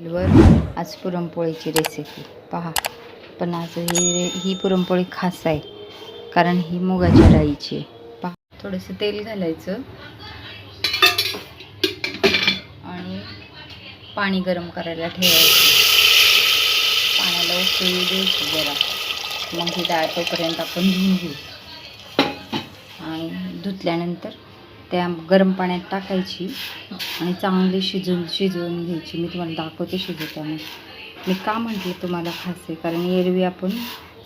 वर आज पुरणपोळीची रेसिपी पहा पण आज ही ही पुरणपोळी खास आहे कारण ही मुगाच्या डाळीची आहे. पहा थोडंसं तेल घालायचं. आणि पाणी गरम करायला ठेवायचं. पाण्याला उकळी द्यायची जरा. मग ही डाळ तोपर्यंत आपण धुवून घेऊ. आणि धुतल्यानंतर त्या गरम पाण्यात टाकायची आणि चांगली शिजून शिजवून घ्यायची. मी तुम्हाला दाखवते शिजवताना. मी का म्हटलं तुम्हाला खास आहे? कारण एरवी आपण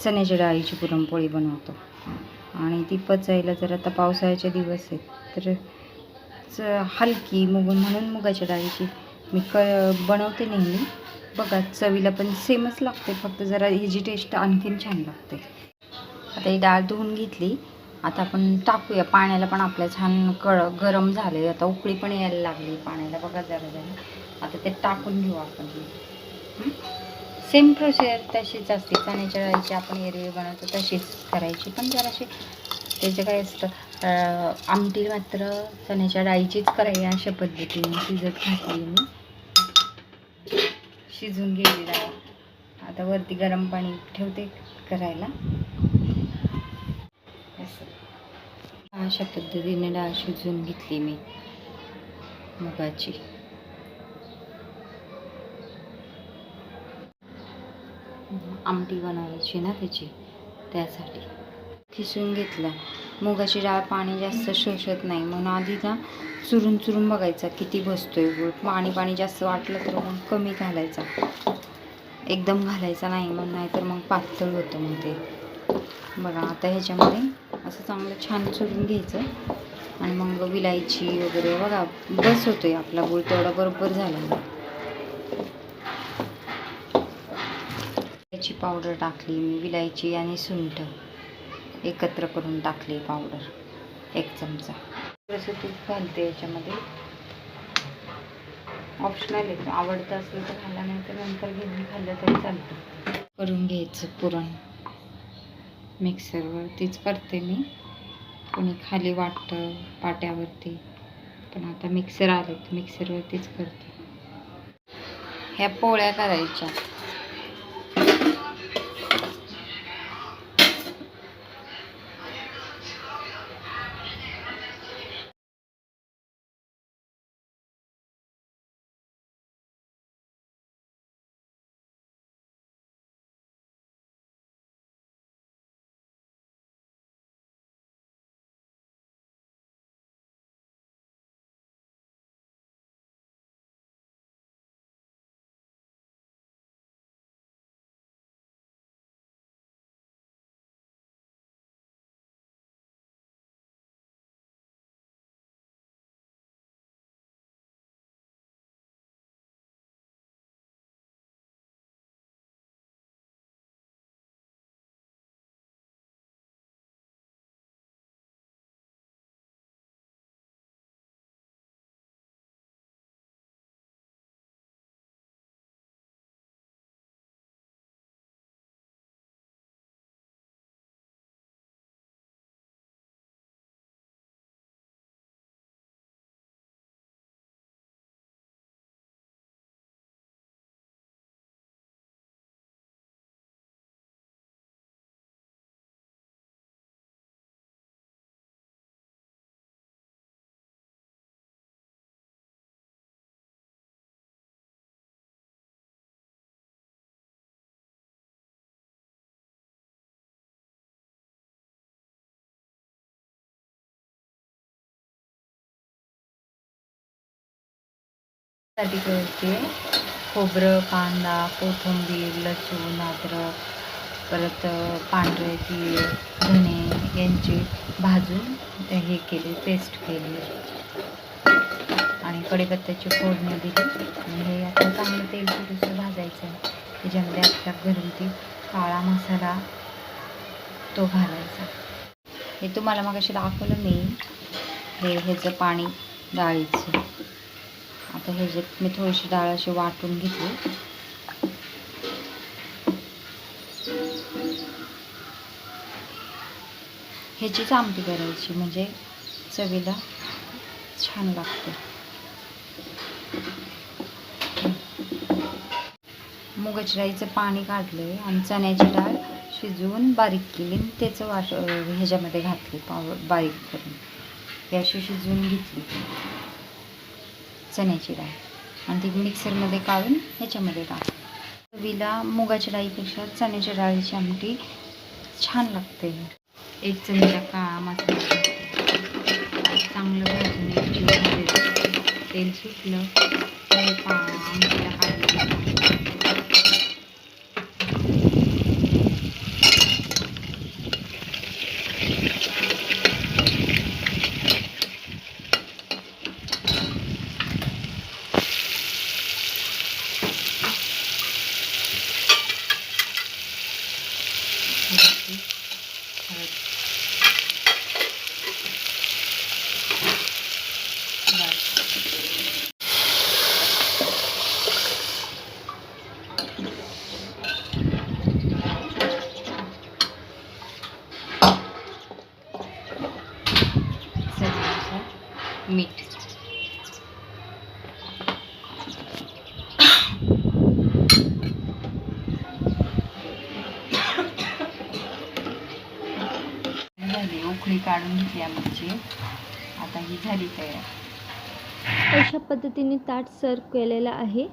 चण्याच्या डाळीची पुरणपोळी बनवतो. आणि ती पचायला जर आता पावसाळ्याचे दिवस आहेत तर च हलकी मुग म्हणून मुगाच्या डाळीची मी क बनवते नेहमी. बघा चवीला पण सेमच लागते फक्त जरा ह्याची टेस्ट आणखीन छान लागते. आता ही डाळ धुवून घेतली. आता आपण टाकूया. पाण्याला पण आपल्या छान कळ गरम झाले आता उकळी पण यायला लागली पाण्याला. बघा जरा जरा. आता ते टाकून घेऊ आपण. सेम प्रोसेस तशीच असते. चण्याच्या डाळीची आपण एरवी बनवतो तशीच करायची. पण जराशी त्याचं काय असतं आमटी मात्र चण्याच्या डाळीचीच करायची अशा पद्धतीने शिजत घातली मी. शिजून गेली डाळ. आता वरती गरम पाणी ठेवते करायला असं अशा पद्धतीने डाळ शिजवून घेतली मी. मुगाची. आमटी बनवायची ना त्याची त्यासाठी. खिसून घेतला. मुगाची डाळ पाणी जास्त शोषत नाही. म्हणून आधी ना चुरून चुरून बघायचा किती बसतोय गुळ. पाणी पाणी जास्त वाटलं तर मग कमी घालायचा. एकदम घालायचा नाही मग नाहीतर मग पातळ होतं मग ते. बघा आता ह्याच्यामध्ये असं चांगलं छान सोडून घ्यायचं. आणि मग विलायची वगैरे बघा बस होतोय आपला गुळ तेवढा बरोबर झाला विलायची पावडर टाकली मी विलायची आणि सुंठ एकत्र करून टाकली पावडर एक चमचा. थोडंसं तूप घालते याच्यामध्ये. ऑप्शनल आहे आवडतं असलं तर खाल्ला नाही तर नंतर घेऊन खाल्लं तरी चालतं. करून घ्यायचं पुरण. मिक्सरवरतीच करते मी. कोणी खाली वाटतं पाट्यावरती पण आता मिक्सर आले तर मिक्सरवरतीच करते. ह्या पोळ्या करायच्या. साठी करते खोबरं कांदा कोथिंबीर लसूण अद्रक परत पांढरे तीळ धणे यांची भाजून हे केली पेस्ट केली. आणि कढीपत्त्याची फोडणी दिली. आणि हे आता चांगलं तेल थोडंसं भाजायचं आहे. त्याच्यामध्ये आपल्या घरगुती काळा मसाला तो घालायचा. हे तुम्हाला मग दाखवलं मी. हे ह्याचं पाणी डाळीचं. आता ह्याच्यात मी थोडीशी डाळ अशी वाटून घेतली. ह्याचीच आमटी करायची म्हणजे चवीला छान लागते. मुगाची डाळीचं पाणी काढले आणि चण्याची डाळ शिजवून बारीक केली आणि त्याचं वाट ह्याच्यामध्ये घातली पाव बारीक करून. ही अशी शिजवून घेतली. चण्याची डाळ. आणि ती मिक्सरमध्ये काढून ह्याच्यामध्ये टाक. चवीला मुगाच्या डाळीपेक्षा चण्याच्या डाळीची आमटी छान लागते. एक चमचा काळा मसाला. चांगलं भाजून तेल सुटलं आमटीला काढलं थोडीशी हळद बस चवीनुसार मीठ. झाली उकळी काढून घेतली आमची. आता ही झाली तयार. अशा पद्धतीने ताट सर्व केलेलं आहे.